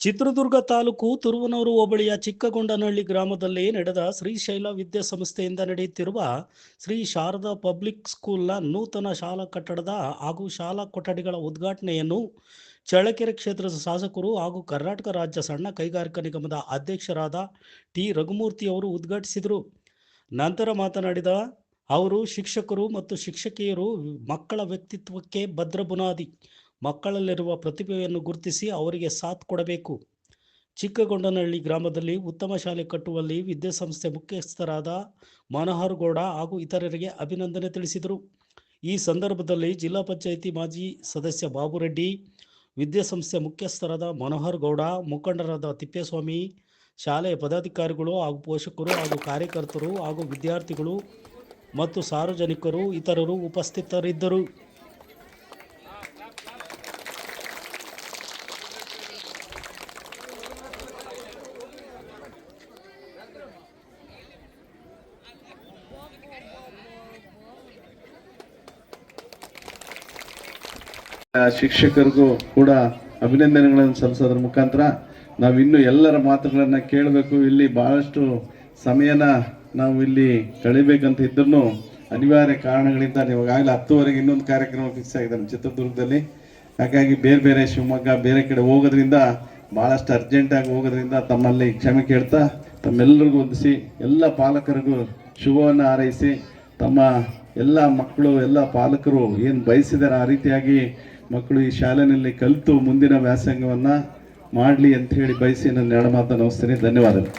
ಚಿತ್ರದುರ್ಗ ತಾಲೂಕು ತುರುವನೂರು ಹೋಬಳಿಯ ಚಿಕ್ಕಗೊಂಡನಹಳ್ಳಿ ಗ್ರಾಮದಲ್ಲಿ ನಡೆದ ಶ್ರೀಶೈಲ ವಿದ್ಯಾಸಂಸ್ಥೆಯಿಂದ ನಡೆಯುತ್ತಿರುವ ಶ್ರೀ ಶಾರದಾ ಪಬ್ಲಿಕ್ ಸ್ಕೂಲ್ನ ನೂತನ ಶಾಲಾ ಕಟ್ಟಡದ ಹಾಗೂ ಶಾಲಾ ಕೊಠಡಿಗಳ ಉದ್ಘಾಟನೆಯನ್ನು ಚಳ್ಳಕೆರೆ ಕ್ಷೇತ್ರದ ಶಾಸಕರು ಹಾಗೂ ಕರ್ನಾಟಕ ರಾಜ್ಯ ಸಣ್ಣ ಕೈಗಾರಿಕಾ ನಿಗಮದ ಅಧ್ಯಕ್ಷರಾದ ಟಿ ರಘುಮೂರ್ತಿ ಅವರು ಉದ್ಘಾಟಿಸಿದರು. ನಂತರ ಮಾತನಾಡಿದ ಅವರು, ಶಿಕ್ಷಕರು ಮತ್ತು ಶಿಕ್ಷಕಿಯರು ಮಕ್ಕಳ ವ್ಯಕ್ತಿತ್ವಕ್ಕೆ ಭದ್ರ ಬುನಾದಿ. ಮಕ್ಕಳಲ್ಲಿರುವ ಪ್ರತಿಭೆಯನ್ನು ಗುರುತಿಸಿ ಅವರಿಗೆ ಸಾಥ್ ಕೊಡಬೇಕು. ಚಿಕ್ಕಗೊಂಡನಹಳ್ಳಿ ಗ್ರಾಮದಲ್ಲಿ ಉತ್ತಮ ಶಾಲೆ ಕಟ್ಟುವಲ್ಲಿ ವಿದ್ಯಾಸಂಸ್ಥೆ ಮುಖ್ಯಸ್ಥರಾದ ಮನೋಹರ್ ಗೌಡ ಹಾಗೂ ಇತರರಿಗೆ ಅಭಿನಂದನೆ ತಿಳಿಸಿದರು. ಈ ಸಂದರ್ಭದಲ್ಲಿ ಜಿಲ್ಲಾ ಪಂಚಾಯಿತಿ ಮಾಜಿ ಸದಸ್ಯ ಬಾಬುರೆಡ್ಡಿ, ವಿದ್ಯಾಸಂಸ್ಥೆ ಮುಖ್ಯಸ್ಥರಾದ ಮನೋಹರ್ ಗೌಡ, ಮುಖಂಡರಾದ ತಿಪ್ಪೇಸ್ವಾಮಿ, ಶಾಲೆಯ ಪದಾಧಿಕಾರಿಗಳು ಹಾಗೂ ಪೋಷಕರು ಹಾಗೂ ಕಾರ್ಯಕರ್ತರು ಹಾಗೂ ವಿದ್ಯಾರ್ಥಿಗಳು ಮತ್ತು ಸಾರ್ವಜನಿಕರು, ಇತರರು ಉಪಸ್ಥಿತರಿದ್ದರು. ಶಿಕ್ಷಕರಿಗೂ ಕೂಡ ಅಭಿನಂದನೆಗಳನ್ನು ಸಲ್ಲಿಸೋದ್ರ ಮುಖಾಂತರ ನಾವು ಇನ್ನು ಎಲ್ಲರ ಮಾತುಗಳನ್ನು ಕೇಳಬೇಕು. ಇಲ್ಲಿ ಬಹಳಷ್ಟು ಸಮಯನ ನಾವು ಇಲ್ಲಿ ಕಳಿಬೇಕಂತ ಇದ್ರೂ ಅನಿವಾರ್ಯ ಕಾರಣಗಳಿಂದ ಇವಾಗಲೇ ಹತ್ತುವರೆಗೆ ಇನ್ನೊಂದು ಕಾರ್ಯಕ್ರಮ ಫಿಕ್ಸ್ ಆಗಿದೆ ನಮ್ಮ ಚಿತ್ರದುರ್ಗದಲ್ಲಿ. ಹಾಗಾಗಿ ಬೇರೆ ಬೇರೆ ಶಿವಮೊಗ್ಗ ಬೇರೆ ಕಡೆ ಹೋಗೋದ್ರಿಂದ ಬಹಳಷ್ಟು ಅರ್ಜೆಂಟಾಗಿ ಹೋಗೋದ್ರಿಂದ ತಮ್ಮಲ್ಲಿ ಕ್ಷಮೆ ಕೇಳ್ತಾ ತಮ್ಮೆಲ್ಲರಿಗೂ ಹೊಂದಿಸಿ ಎಲ್ಲ ಪಾಲಕರಿಗೂ ಶುಭವನ್ನು ಹಾರೈಸಿ, ತಮ್ಮ ಎಲ್ಲ ಮಕ್ಕಳು, ಎಲ್ಲ ಪಾಲಕರು ಏನು ಬಯಸಿದಾರೆ ಆ ರೀತಿಯಾಗಿ ಮಕ್ಕಳು ಈ ಶಾಲೆಯಲ್ಲಿ ಕಲಿತು ಮುಂದಿನ ವ್ಯಾಸಂಗವನ್ನು ಮಾಡಲಿ ಅಂತ ಹೇಳಿ ಬಯಸಿ ನನ್ನ ಎರಡು ಮಾತನ್ನು ಧನ್ಯವಾದಗಳು.